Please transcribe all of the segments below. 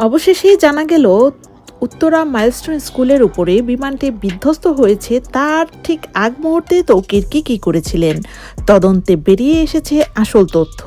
অবশেষেই জানা গেল, উত্তরা মাইলস্টোন স্কুলের উপরে বিমানটি বিধ্বস্ত হয়েছে। তার ঠিক আগ মুহূর্তে তৌকির কি কি করেছিলেন? তদন্তে বেরিয়ে এসেছে আসল তথ্য।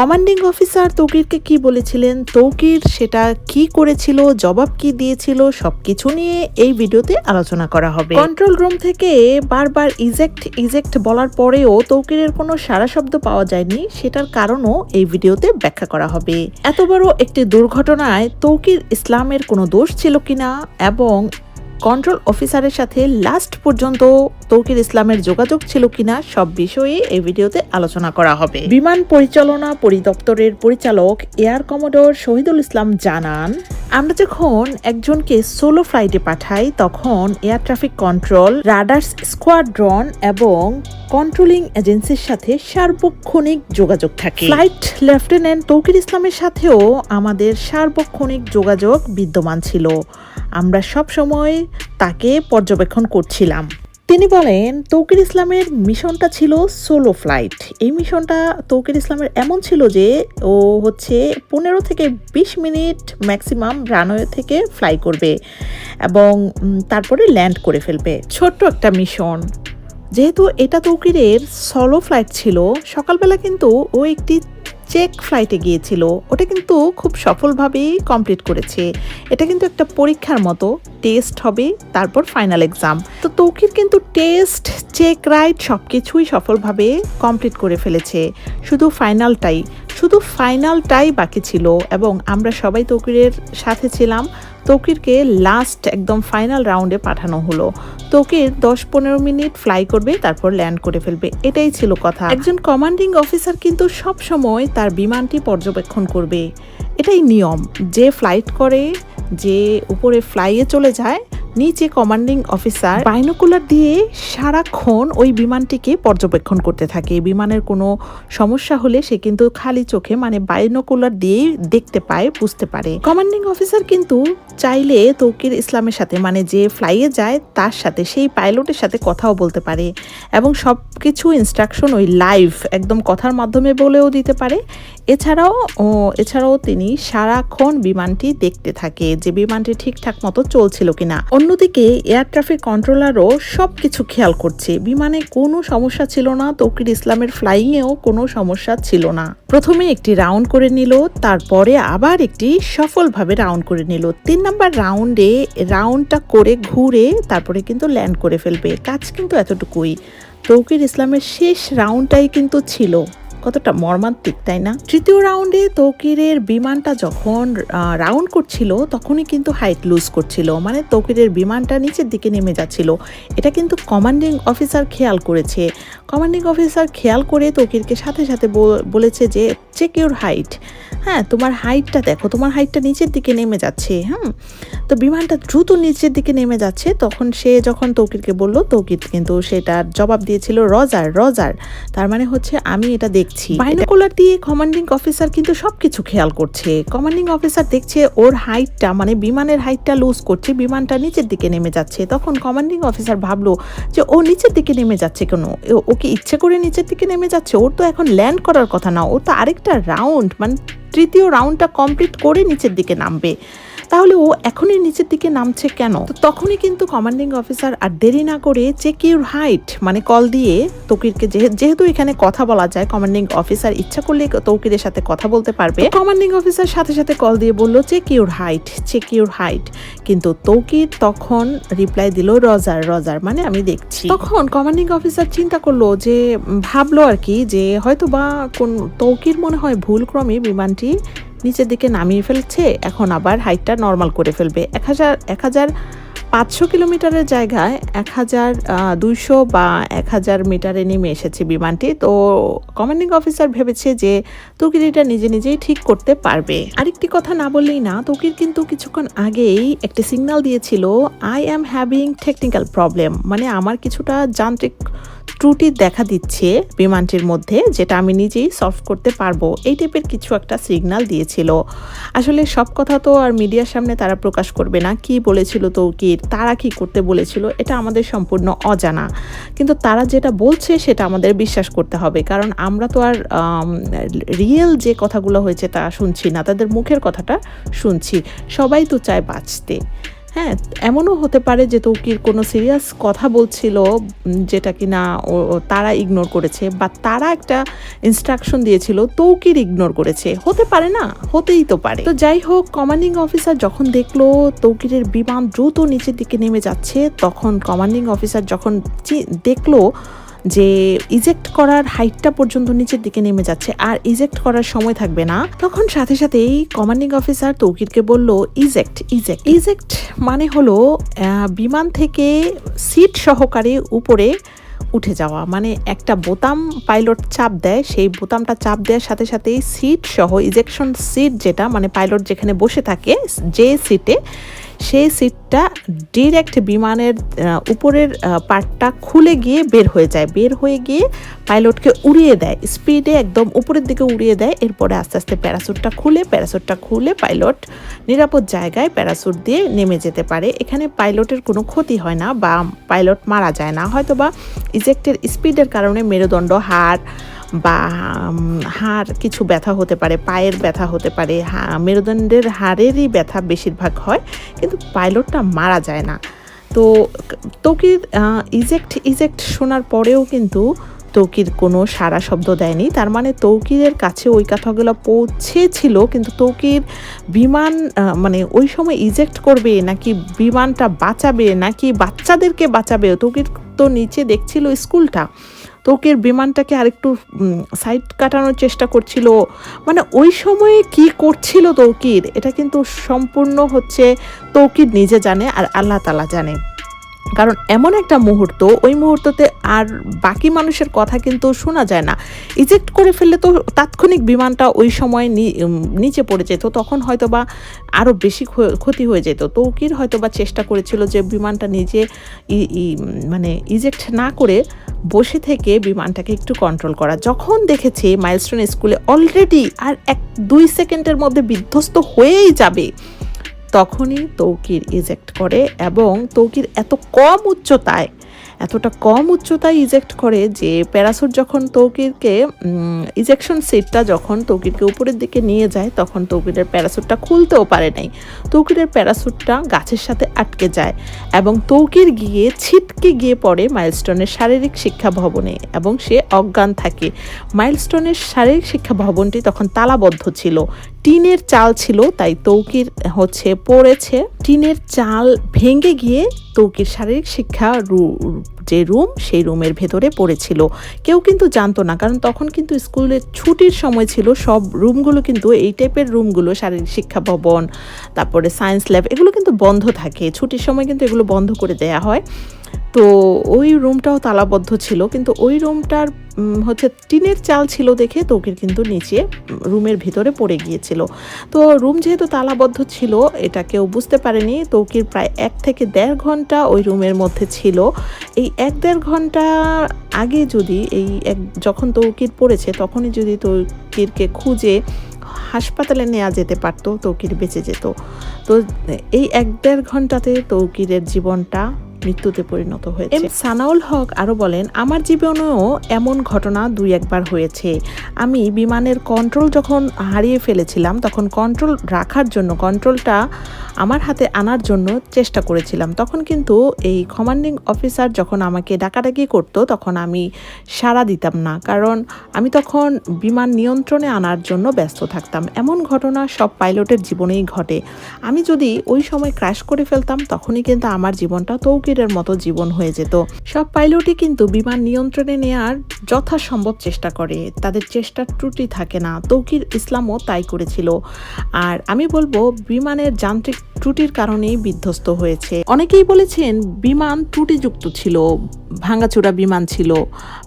কমান্ডিং অফিসার তৌকিরকে কি বলেছিলেন? তৌকির সেটা কি করেছিল? জবাব কি দিয়েছিল? সবকিছু নিয়ে এই ভিডিওতে আলোচনা করা হবে। কন্ট্রোল রুম থেকে বারবার ইজেক্ট ইজেক্ট বলার পরেও তৌকিরের কোনো সারা শব্দ পাওয়া যায়নি। সেটার কারণও এই ভিডিওতে ব্যাখ্যা করা হবে। এত বড় একটি দুর্ঘটনায় তৌকির ইসলামের কোনো দোষ ছিল কিনা? এবং কন্ট্রোল অফিসারের সাথে লাস্ট পর্যন্ত তৌকির ইসলামের যোগাযোগ ছিল কিনা সব বিষয়ে এই ভিডিওতে আলোচনা করা হবে। বিমান পরিচালনা পরিদপ্তরের পরিচালক এয়ার কমোডোর শহীদুল ইসলাম জানান আমরা যখন একজনকে সোলো ফ্লাইটে পাঠাই, তখন air traffic control radars squadron এবং কন্ট্রোলিং এজেন্সির সাথে সার্বক্ষণিক যোগাযোগ থাকে। ফ্লাইট লেফটেন্যান্ট তৌকির ইসলামের সাথেও আমাদের সার্বক্ষণিক যোগাযোগ বিদ্যমান ছিল। আমরা সব সময় তাকে পর্যবেক্ষণ করছিলাম। তিনি বলেন, তৌকির ইসলামের মিশনটা ছিল সোলো ফ্লাইট। এই মিশনটা তৌকির ইসলামের এমন ছিল যে, ও হচ্ছে পনেরো থেকে বিশ মিনিট ম্যাক্সিমাম রানওয়ে থেকে ফ্লাই করবে এবং তারপরে ল্যান্ড করে ফেলবে। ছোট্ট একটা মিশন। যেহেতু এটা তৌকিরের সলো ফ্লাইট ছিল, সকালবেলা কিন্তু ও একটি চেক ফ্লাইটে গিয়েছিল। ওটা কিন্তু খুব সফলভাবেই কমপ্লিট করেছে। এটা কিন্তু একটা পরীক্ষার মতো। টেস্ট হবে, তারপর ফাইনাল এক্সাম তো তৌকির কিন্তু টেস্ট চেক রাইট সব কিছুই সফলভাবে কমপ্লিট করে ফেলেছে। শুধু ফাইনালটাই শুধু ফাইনালটাই বাকি ছিল এবং আমরা সবাই তৌকিরের সাথে ছিলাম। তৌকিরকে লাস্ট একদম ফাইনাল রাউন্ডে পাঠানো হলো। তৌকির দশ পনেরো মিনিট ফ্লাই করবে, তারপর ল্যান্ড করে ফেলবে। এটাই ছিল কথা। একজন কমান্ডিং অফিসার কিন্তু সব সময় তার বিমানটি পর্যবেক্ষণ করবে। এটাই নিয়ম। যে ফ্লাইট করে, যে উপরে ফ্লাইয়ে চলে যায় নিচে কমান্ডিং অফিসার বাইনোকুলার দিয়ে সারাক্ষণ ওই বিমানটিকে পর্যবেক্ষণ করতে থাকে। বিমানের কোনো সমস্যা হলে সে কিন্তু খালি চোখে মানে বাইনোকুলার দিয়েই দেখতে পায়, বুঝতে পারে। কমান্ডিং অফিসার কিন্তু চাইলে তৌকির ইসলামের সাথে মানে যে ফ্লাইয়ে যায় তার সাথে, সেই পাইলটের সাথে কথাও বলতে পারে এবং সব কিছু ইনস্ট্রাকশন ওই লাইভ একদম কথার মাধ্যমে বলেও দিতে পারে এছাড়াও, ও, এছাড়াও তিনি সারাক্ষণ বিমানটি দেখতে থাকে যে বিমানটি ঠিকঠাক মতো চলছিল কিনা। অন্যদিকে, এয়ার ট্রাফিক কন্ট্রোলারও সব কিছু খেয়াল করছে। বিমানে কোনো সমস্যা ছিল না, তৌকির ইসলামের ফ্লাইংয়েও কোনো সমস্যা ছিল না। প্রথমে একটি রাউন্ড করে নিল, তারপরে আবার একটি সফলভাবে রাউন্ড করে নিল। তিন নাম্বার রাউন্ডে রাউন্ডটা করে ঘুরে তারপরে কিন্তু ল্যান্ড করে ফেলবে। কাজ কিন্তু এতটুকুই। তৌকির ইসলামের শেষ রাউন্ডটাই কিন্তু ছিল। কতটা মর্মান্তিক, তাই না? তৃতীয় রাউন্ডে তৌকিরের বিমানটা যখন রাউন্ড করছিল, তখনই কিন্তু হাইট লুজ করছিল। মানে তৌকিরের বিমানটা নিচের দিকে নেমে যাচ্ছিল। এটা কিন্তু কমান্ডিং অফিসার খেয়াল করেছে। কমান্ডিং অফিসার খেয়াল করে তৌকিরকে সাথে সাথে বল- বলেছে যে চেক ইউর হাইট হ্যাঁ তোমার হাইটটা দেখো তোমার হাইটটা নিচের দিকে নেমে যাচ্ছে হ্যাঁ তো বিমানটা দ্রুত নিচের দিকে নেমে যাচ্ছে তখন সে যখন তৌকিরকে বলল তৌকির কিন্তু সেটার জবাব দিয়েছিল রজার রজার। তার মানে হচ্ছে আমি এটা দেখছি। বাইনোকুলার দিয়ে কমান্ডিং অফিসার কিন্তু সবকিছু খেয়াল করছে। কমান্ডিং অফিসার দেখছে ওর হাইটটা মানে বিমানের হাইটটা লুজ করছে বিমানটা নিচের দিকে নেমে যাচ্ছে। তখন কমান্ডিং অফিসার ভাবলো যে ও নিচের দিকে নেমে যাচ্ছে কেন? ও- ও কি ইচ্ছে করে নিচের দিকে নেমে যাচ্ছে? ওর তো এখন ল্যান্ড করার কথা না ওর তো আরেকটা রাউন্ড মানে তৃতীয় রাউন্ডটা কমপ্লিট করে নিচের দিকে নামবে। তাহলে ও এখনই নিচের দিকে নামছে কেন? তো তখনই কিন্তু কমান্ডিং অফিসার আর দেরি না করে চেক ইউর হাইট মানে কল দিয়ে তৌকিরকে যেহে- যেহেতু এখানে কথা বলা যায় কমান্ডিং অফিসার ইচ্ছা করলে তৌকিরের সাথে কথা বলতে পারবে। কমান্ডিং অফিসার সাথে সাথে কল দিয়ে বলল check your height check your height কিন্তু তৌকির তখন রিপ্লাই দিল রজার রজার মানে আমি দেখছি। তখন কমান্ডিং অফিসার চিন্তা করল যে ভাবলো আর কি যে হয়তো বা কোন তৌকির মনে হয় ভুলক্রমে বিমানটি নিচের দিকে নামিয়ে ফেলছে, এখন আবার হাইটটা নর্মাল করে ফেলবে। এক হাজার এক হাজার পাঁচশো কিলোমিটারের জায়গায় এক হাজার দুইশো বা এক হাজার মিটারে নেমে এসেছে বিমানটি। তো কমান্ডিং অফিসার ভেবেছে যে তৌকির এটা নিজে নিজেই ঠিক করতে পারবে। আরেকটি কথা না বললেই না তৌকির কিন্তু কিছুক্ষণ আগেই একটি সিগন্যাল দিয়েছিল I am having technical problem মানে আমার কিছুটা যান্ত্রিক ত্রুটি দেখা দিচ্ছে বিমানটির মধ্যে, যেটা আমি নিজেই সলভ করতে পারব, এই টাইপের কিছু একটা সিগন্যাল দিয়েছিল। আসলে সব কথা তো আর মিডিয়ার সামনে তারা প্রকাশ করবে না, কি বলেছিল তৌকির তারা কি করতে বলেছিল, এটা আমাদের সম্পূর্ণ অজানা। কিন্তু তারা যেটা বলছে সেটা আমাদের বিশ্বাস করতে হবে, কারণ আমরা তো আর রিয়েল যে কথাগুলো হয়েছে তা শুনছি না, তাদের মুখের কথাটা শুনছি। সবাই তো চায় বাঁচতে। হ্যাঁ এমনও হতে পারে যে তৌকির কোনো সিরিয়াস কথা বলছিল যেটা কি না তারা ইগনোর করেছে বা তারা একটা ইনস্ট্রাকশন দিয়েছিল, তৌকির ইগনোর করেছে। হতে পারে না, হতেই তো পারে। তো যাই হোক কমান্ডিং অফিসার যখন দেখল তৌকিরের বিমান দ্রুত নিচের দিকে নেমে যাচ্ছে, তখন কমান্ডিং অফিসার যখন দেখল যে ইজেক্ট করার হাইটটা পর্যন্ত নিচের দিকে নেমে যাচ্ছে, আর ইজেক্ট করার সময় থাকবে না। তখন সাথে সাথেই কমান্ডিং অফিসার তৌকিরকে বলল ইজেক্ট ইজেক্ট ইজেক্ট মানে হলো বিমান থেকে সিট সহকারে উপরে উঠে যাওয়া। মানে একটা বোতাম পাইলট চাপ দেয়, সেই বোতামটা চাপ দেওয়ার সাথে সাথেই সিট সহ ইজেকশন সিট যেটা মানে পাইলট যেখানে বসে থাকে, যে সিটে সেই সিটটা ডিরেক্ট বিমানের উপরের পার্টটা খুলে গিয়ে বের হয়ে যায়। বের হয়ে গিয়ে পাইলটকে উড়িয়ে দেয়। স্পিডে একদম উপরের দিকে উড়িয়ে দেয়। এরপরে আস্তে আস্তে প্যারাসুটটা খুলে প্যারাসুটটা খুলে পাইলট নিরাপদ জায়গায় প্যারাসুট দিয়ে নেমে যেতে পারে। এখানে পাইলটের কোনো ক্ষতি হয় না বা পাইলট মারা যায় না। হয়তো বা ইজেক্টের স্পিডের কারণে মেরুদণ্ড, হাড় বা হাড় কিছু ব্যথা হতে পারে, পায়ের ব্যথা হতে পারে মেরুদণ্ডের হাড়েরই ব্যথা বেশিরভাগ হয়, কিন্তু পাইলটটা মারা যায় না। তো তৌকির ইজেক্ট ইজেক্ট শোনার পরেও কিন্তু তৌকির কোনো সারা শব্দ দেয়নি। তার মানে তৌকিরের কাছে ওই কথাগুলো পৌঁছেছিল, কিন্তু তৌকির বিমান মানে ওই সময় ইজেক্ট করবে নাকি বিমানটা বাঁচাবে, নাকি বাচ্চাদেরকে বাঁচাবে? তৌকির তো নিচে দেখছিল স্কুলটা। তৌকির বিমানটাকে আরেকটু সাইড কাটানোর চেষ্টা করছিল। মানে ওই সময়ে কি করছিল তৌকির এটা কিন্তু সম্পূর্ণ হচ্ছে তৌকির নিজে জানে আর আল্লাহ তালা জানে। কারণ এমন একটা মুহূর্ত, ওই মুহূর্ততে আর বাকি মানুষের কথা কিন্তু শোনা যায় না। ইজেক্ট করে ফেললে তো তাৎক্ষণিক বিমানটা ওই সময় নিচে পড়ে যেত, তখন হয়তো বা আরও বেশি ক্ষ- ক্ষতি হয়ে যেত। তৌকির হয়তো বা চেষ্টা করেছিল যে বিমানটা নিজে মানে ইজেক্ট না করে বসে থেকে বিমানটাকে একটু কন্ট্রোল করা। যখন দেখেছে মাইলস্টোন স্কুলে অলরেডি আর এক, দুই সেকেন্ডের মধ্যে বিধ্বস্ত হয়েই যাবে। তখনই তৌকির ইজেক্ট করে এবং তৌকির এত কম উচ্চতায় এতটা কম উচ্চতায় ইজেক্ট করে যে প্যারাসুট যখন তৌকিরকে ইজেকশন সিটটা যখন তৌকিরকে উপরের দিকে নিয়ে যায়, তখন তৌকিরের প্যারাসুটটা খুলতেও পারে নাই। তৌকিরের প্যারাসুটটা গাছের সাথে আটকে যায় এবং তৌকির গিয়ে ছিটকে গিয়ে পড়ে মাইলস্টোনের শারীরিক শিক্ষা ভবনে এবং সে অজ্ঞান থাকে। মাইলস্টোনের শারীরিক শিক্ষা ভবনটি তখন তালাবদ্ধ ছিল। টিনের চাল ছিল, তাই তৌকির হচ্ছে পড়েছে টিনের চাল ভেঙে গিয়ে তৌকির শারীরিক শিক্ষা রু- যে রুম, সেই রুমের ভেতরে পড়েছিল। কেউ কিন্তু জানতো না, কারণ তখন কিন্তু স্কুলের ছুটির সময় ছিল, সব রুমগুলো কিন্তু এই টাইপের রুমগুলো, শারীরিক শিক্ষা ভবন, তারপরে সায়েন্স ল্যাব, এগুলো কিন্তু বন্ধ থাকে। ছুটির সময় কিন্তু এগুলো বন্ধ করে দেয়া হয়। তো ওই রুমটাও তালাবদ্ধ ছিল, কিন্তু ওই রুমটার হচ্ছে টিনের চাল ছিল দেখে তৌকির কিন্তু নিচে রুমের ভিতরে পড়ে গিয়েছিল। তো রুম যেহেতু তালাবদ্ধ ছিল, এটা কেউ বুঝতে পারেনি তৌকির প্রায় এক থেকে দেড় ঘণ্টা ওই রুমের মধ্যে ছিল। এই এক দেড় ঘণ্টা আগে যদি এই এক, যখন তৌকির পড়েছে, তখনই যদি তৌকিরকে খুঁজে হাসপাতালে নেওয়া যেতে পারতো তৌকির বেঁচে যেত। তো এই এক দেড় ঘন্টাতে তৌকিরের জীবনটা মৃত্যুতে পরিণত হয়েছে। এম সানাউল হক আরও বলেন, আমার জীবনেও এমন ঘটনা দুই একবার হয়েছে। আমি বিমানের কন্ট্রোল যখন হারিয়ে ফেলেছিলাম, তখন কন্ট্রোল রাখার জন্য কন্ট্রোলটা আমার হাতে আনার জন্য চেষ্টা করেছিলাম। তখন কিন্তু এই কমান্ডিং অফিসার যখন আমাকে ডাকাডাকি করতো, তখন আমি সাড়া দিতাম না। কারণ আমি তখন বিমান নিয়ন্ত্রণে আনার জন্য ব্যস্ত থাকতাম। এমন ঘটনা সব পাইলটের জীবনেই ঘটে। আমি যদি ওই সময় ক্র্যাশ করে ফেলতাম, তখনই কিন্তু আমার জীবনটা তৌকিরের মতো জীবন হয়ে যেত। সব পাইলটই কিন্তু বিমান নিয়ন্ত্রণে নেয়ার যথাসম্ভব চেষ্টা করে। তাদের চেষ্টার ত্রুটি থাকে না। তৌকির ইসলামও তাই করেছিল। আর আমি বলব, বিমানের যান্ত্রিক ত্রুটির কারণেই বিধ্বস্ত হয়েছে। অনেকেই বলেছেন, বিমান ত্রুটিযুক্ত ছিল, ভাঙাচোরা বিমান ছিল,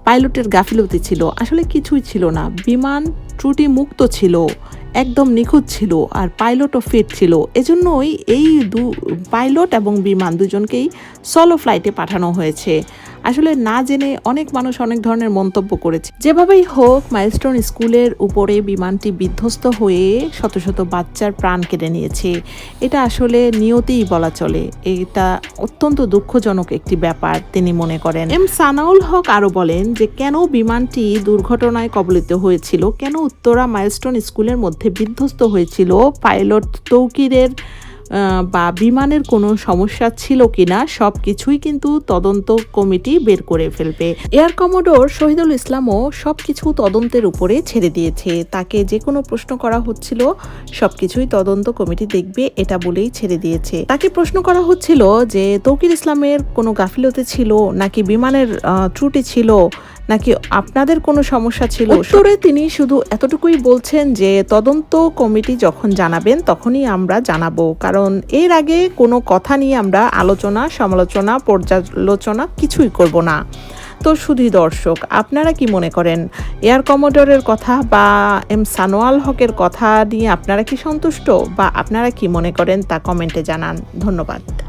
পাইলটের গাফিলতি ছিল। আসলে কিছুই ছিল না। বিমান ত্রুটি মুক্ত ছিল। একদম নিখুঁত ছিল আর পাইলটও ফিট ছিল। এজন্যই এই দু পাইলট এবং বিমান দুজনকেই সলো ফ্লাইটে পাঠানো হয়েছে। আসলে না জেনে অনেক মানুষ অনেক ধরনের মন্তব্য করেছে। যেভাবেই হোক, মাইলস্টোন স্কুলের উপরে বিমানটি বিধ্বস্ত হয়ে শত শত বাচ্চার প্রাণ কেড়ে নিয়েছে। এটা আসলে নিয়তিই বলা চলে। এটা অত্যন্ত দুঃখজনক একটি ব্যাপার, তিনি মনে করেন। এম সানাউল হক আরও বলেন যে, কেন বিমানটি দুর্ঘটনায় কবলিত হয়েছিল? কেন উত্তরা মাইলস্টোন স্কুলের মধ্যে বিধ্বস্ত হয়েছিল? পাইলট তৌকিরের বা বিমানের কোনো সমস্যা ছিল কিনা, সব কিছুই কিন্তু তদন্ত কমিটি বের করে ফেলবে। এয়ার কমোডোর শহীদুল ইসলামও সব কিছু তদন্তের উপরে ছেড়ে দিয়েছে। তাকে যে কোনো প্রশ্ন করা হচ্ছিল, সব কিছুই তদন্ত কমিটি দেখবে, এটা বলেই ছেড়ে দিয়েছে। তাকে প্রশ্ন করা হচ্ছিল যে, তৌকির ইসলামের কোনো গাফিলতি ছিল, নাকি বিমানের ত্রুটি ছিল? নাকি আপনাদের কোনো সমস্যা ছিল? উত্তরে তিনি শুধু এতটুকুই বলছেন যে, তদন্ত কমিটি যখন জানাবেন, তখনই আমরা জানাব। কারণ এর আগে কোনো কথা নিয়ে আমরা আলোচনা, সমালোচনা, পর্যালোচনা কিছুই করব না। তো শুধু দর্শক, আপনারা কি মনে করেন? এয়ার কমোডরের কথা বা এম সানোয়াল হকের কথা নিয়ে আপনারা কি সন্তুষ্ট? বা আপনারা কি মনে করেন তা কমেন্টে জানান। ধন্যবাদ।